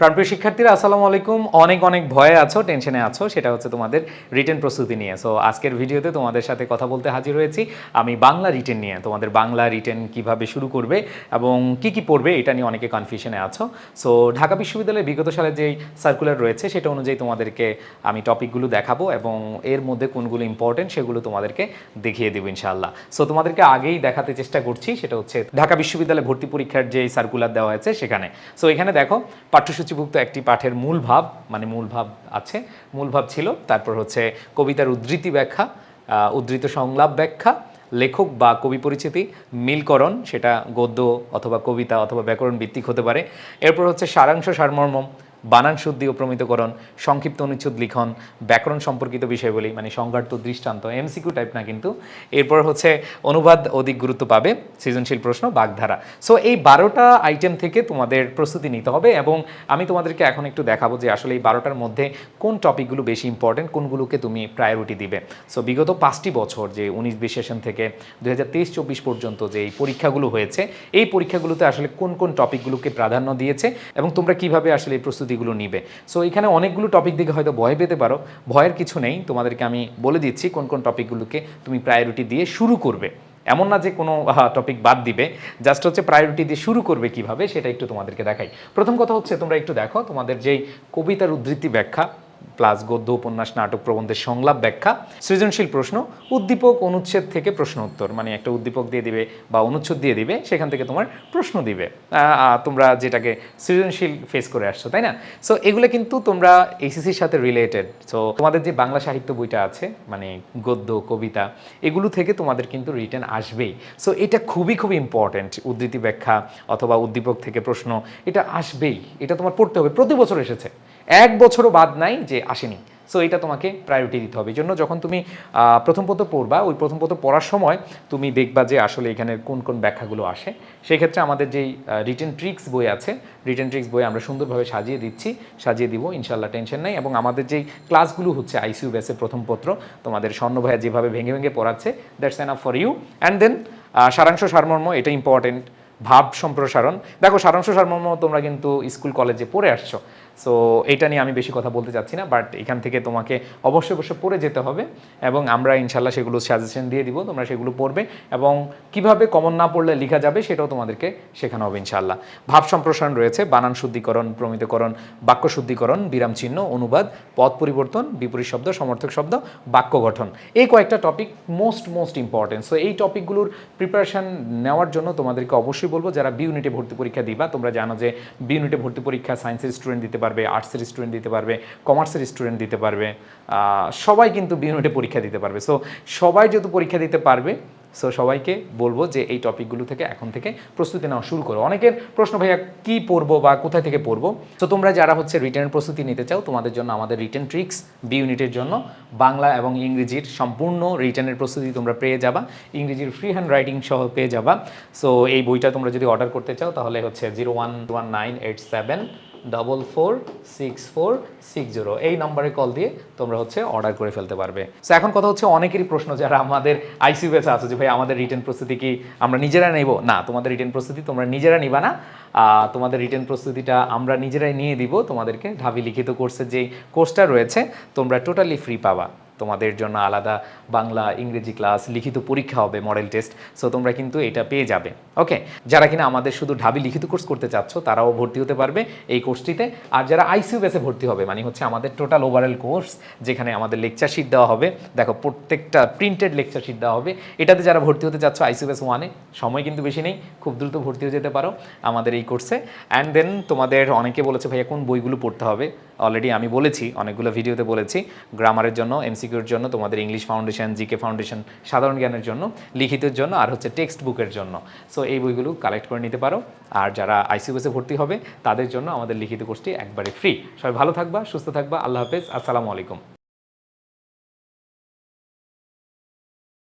প্রাণপ্রিয় শিক্ষার্থীরা, আসসালামু আলাইকুম। অনেক অনেক ভয়ে আছো, টেনশনে আছো, সেটা হচ্ছে তোমাদের রিটেন প্রস্তুতি নিয়ে। সো আজকের ভিডিওতে তোমাদের সাথে কথা বলতে হাজির হয়েছি। আমি বাংলা রিটেন নিয়ে। তোমাদের বাংলা রিটেন কীভাবে শুরু করবে এবং কি কি পড়বে, এটা নিয়ে অনেকে কনফিউশনে আছো। সো ঢাকা বিশ্ববিদ্যালয়ের বিগত সালে যেই সার্কুলার রয়েছে, সেটা অনুযায়ী তোমাদেরকে আমি টপিকগুলো দেখাবো এবং এর মধ্যে কোনগুলো ইম্পর্টেন্ট সেগুলো তোমাদেরকে দেখিয়ে দেবো, ইনশাআল্লাহ। সো তোমাদেরকে আগেই দেখাতে চেষ্টা করছি, সেটা হচ্ছে ঢাকা বিশ্ববিদ্যালয়ে ভর্তি পরীক্ষার যে সার্কুলার দেওয়া হয়েছে, সেখানে। সো এখানে দেখো পাঠ্যসূচিভুক্ত একটি পাঠের মূল ভাব মানে মূল ভাব আছে, মূল ভাব ছিল, তারপর হচ্ছে কবিতার উদ্ধৃতি ব্যাখ্যা উদ্ধৃত সংলাপ ব্যাখ্যা, লেখক বা কবি পরিচিতি, মিলকরণ, সেটা গদ্য অথবা কবিতা অথবা ব্যাকরণ ভিত্তিক হতে পারে। এরপর হচ্ছে সারাংশ সারমর্ম বানান শুদ্ধি ও প্রমিতকরণ, সংক্ষিপ্ত অনুচ্ছেদ লিখন, ব্যাকরণ সম্পর্কিত বিষয়গুলি মানে সংঘাত দৃষ্টান্ত এমসিকিউ টাইপ না কিন্তু। এরপর হচ্ছে অনুবাদ অধিক গুরুত্ব পাবে, সৃজনশীল প্রশ্ন, বাগধারা। সো এই বারোটা আইটেম থেকে তোমাদের প্রস্তুতি নিতে হবে এবং আমি তোমাদেরকে এখন একটু দেখাবো যে আসলে এই বারোটার মধ্যে কোন টপিকগুলো বেশি ইম্পর্টেন্ট কোনগুলোকে তুমি প্রায়োরিটি দিবে। সো বিগত পাঁচটি বছর, যে উনিশ বিশ সেশন থেকে দু হাজার তেইশ পর্যন্ত যে এই পরীক্ষাগুলো হয়েছে, এই পরীক্ষাগুলোতে আসলে কোন কোন টপিকগুলোকে প্রাধান্য দিয়েছে এবং তোমরা কীভাবে আসলে এই প্রস্তুতিগুলো নিবে। সো এখানে অনেকগুলো টপিক দিকে হয়তো ভয় পেতে পারো। ভয়ের কিছু নেই, তোমাদেরকে আমি বলে দিচ্ছি কোন কোন টপিকগুলোকে তুমি প্রায়োরিটি দিয়ে শুরু করবে। এমন না যে কোনো টপিক বাদ দিবে। জাস্ট হচ্ছে প্রায়োরিটি দিয়ে শুরু করবে কীভাবে সেটা একটু তোমাদেরকে দেখাই। প্রথম কথা হচ্ছে তোমরা একটু দেখো তোমাদের যেই কবিতার উদ্ধৃতি ব্যাখ্যা প্লাস গদ্য উপন্যাস নাটক প্রবন্ধের সংলাপ ব্যাখ্যা। সৃজনশীল প্রশ্ন, উদ্দীপক অনুচ্ছেদ থেকে প্রশ্ন উত্তর মানে একটা উদ্দীপক দিয়ে দিবে বা অনুচ্ছেদ দিয়ে দিবে, সেখান থেকে তোমার প্রশ্ন দিবে। তোমরা যেটাকে সৃজনশীল ফেস করে আসছো, তাই না? সো এগুলো কিন্তু তোমরা এইচএসির সাথে রিলেটেড সো তোমাদের যে বাংলা সাহিত্য বইটা আছে মানে গদ্য, কবিতা, এগুলো থেকে তোমাদের কিন্তু রিটার্ন আসবেই। সো এটা খুবই খুবই ইম্পর্ট্যান্ট উদ্ধৃতি ব্যাখ্যা অথবা উদ্দীপক থেকে প্রশ্ন, এটা আসবেই। এটা তোমার পড়তে হবে। প্রতি বছর এসেছে। এক বছরও বাদ নাই যে আসেনি। সো এটা তোমাকে প্রায়োরিটি দিতে হবে। এই জন্য যখন তুমি প্রথম পত্র পড়বা, ওই প্রথম পত্র পড়ার সময় তুমি দেখবা যে আসলে এখানে কোন কোন ব্যাখ্যাগুলো আসে। সেক্ষেত্রে আমাদের যেই রিটেন ট্রিক্স বই আছে রিটেন ট্রিক্স বই আমরা সুন্দরভাবে সাজিয়ে দিচ্ছি, সাজিয়ে দিব ইনশাল্লাহ টেনশন নেই। এবং আমাদের যেই ক্লাসগুলো হচ্ছে আইসিইউ ব্যাসের প্রথম পত্র, তোমাদের স্বর্ণ ভাইয়া যেভাবে ভেঙে ভেঙে পড়াচ্ছে that's enough for you and then সারাংশ সারমর্ম, এটা ইম্পর্টেন্ট ভাব সম্প্রসারণ। দেখো, সারাংশ সারমর্ম তোমরা কিন্তু স্কুল কলেজে পড়ে আসছো। সো এটা নিয়ে আমি বেশি কথা বলতে চাচ্ছি না বাট এখান থেকে তোমাকে অবশ্যই অবশ্যই পড়ে যেতে হবে এবং আমরা ইনশাল্লাহ সেগুলো সাজেশন দিয়ে দিব, তোমরা সেগুলো পড়বে এবং কীভাবে কমন না পড়লে লেখা যাবে সেটাও তোমাদেরকে শেখানো হবে ইনশাল্লাহ ভাব সম্প্রসারণ রয়েছে, বানান শুদ্ধিকরণ, প্রমিতকরণ, বাক্য শুদ্ধিকরণ, বিরাম চিহ্ন, অনুবাদ পদ পরিবর্তন, বিপরীত শব্দ, সমর্থক শব্দ, বাক্য গঠন। এই কয়েকটা topic most most important so এই টপিকগুলোর প্রিপারেশন নেওয়ার জন্য তোমাদেরকে অবশ্যই বলব, যারা বি ইউনিটে ভর্তি পরীক্ষা দিবা, তোমরা জানো যে বি ইউনিটে ভর্তি পরীক্ষা সায়েন্সের স্টুডেন্ট দিতে পারবে আর্টসের স্টুডেন্ট দিতে পারবে কমার্সের স্টুডেন্ট দিতে পারবে সবাই কিন্তু বি ইউনিটে পরীক্ষা দিতে পারবে। সো সবাই যেহেতু পরীক্ষা দিতে পারবে সো সবাইকে বলব যে এই টপিকগুলো থেকে এখন থেকে প্রস্তুতি নেওয়া শুরু করো। অনেকের প্রশ্ন, ভাইয়া, কি পড়ব বা কোথায় থেকে পড়ব? তো তোমরা যারা হচ্ছে রিটার্ন প্রস্তুতি নিতে চাও, তোমাদের জন্য আমাদের রিটার্ন ট্রিক্স বি ইউনিটের জন্য বাংলা এবং ইংরেজির সম্পূর্ণ রিটার্নের প্রস্তুতি তোমরা পেয়ে যাবা। ইংরেজির ফ্রি হ্যান্ড রাইটিং সহ পেয়ে যাবা। সো এই বইটা তোমরা যদি অর্ডার করতে চাও, তাহলে হচ্ছে zero one one nine eight seven double four six four six zero এই নাম্বারে কল দিয়ে তোমরা হচ্ছে অর্ডার করে ফেলতে পারবে। সো এখন কথা হচ্ছে অনেকেরই প্রশ্ন যারা আমাদের আইসিউ বেসে আছে যে, ভাই, আমাদের রিটার্ন প্রস্তুতি কি আমরা নিজেরা নেব? না, তোমাদের রিটার্ন প্রস্তুতি তোমরা নিজেরা নিবা না। তোমাদের রিটার্ন প্রস্তুতিটা আমরা নিজেরাই নিয়ে দিব। তোমাদেরকে ঢাবি লিখিত কোর্সের যে কোর্সটা রয়েছে, তোমরা টোটালি ফ্রি পাবা। তোমাদের জন্য আলাদা বাংলা ইংরেজি ক্লাস, লিখিত পরীক্ষা হবে, মডেল টেস্ট। সো তোমরা কিন্তু এটা পেয়ে যাবে। ওকে যারা কিনা আমাদের শুধু ঢাবি লিখিত কোর্স করতে চাচ্ছ, তারাও ভর্তি হতে পারবে এই কোর্সটিতে। আর যারা আইসিউ বেসে ভর্তি হবে মানে হচ্ছে আমাদের টোটাল ওভারঅল কোর্স যেখানে আমাদের লেকচার শিট দেওয়া হবে। দেখো, প্রত্যেকটা প্রিন্টেড লেকচার শিট দেওয়া হবে। এটাতে যারা ভর্তি হতে চাচ্ছ আইসিউ বেস ওয়ানে সময় কিন্তু বেশি নেই, খুব দ্রুত ভর্তি হয়ে যেতে পারো আমাদের এই কোর্সে অ্যান্ড দেন তোমাদের অনেকে বলেছে, ভাইয়া কোন বইগুলো পড়তে হবে? অলরেডি আমি বলেছি, অনেকগুলো ভিডিওতে বলেছি। গ্রামারের জন্য এমসিকিউর জন্য, তোমাদের ইংলিশ ফাউন্ডেশন জিকে ফাউন্ডেশন সাধারণ জ্ঞানের জন্য, লিখিতের জন্য, আর হচ্ছে টেক্সট বুকের জন্য। সো এই বইগুলো কালেক্ট করে নিতে পারো। আর যারা আইসিউএসে ভর্তি হবে, তাদের জন্য আমাদের লিখিত কোর্সটি একবারে ফ্রি সবাই ভালো থাকবা, সুস্থ থাকবা। আল্লাহ হাফেজ। আসসালামু আলাইকুম।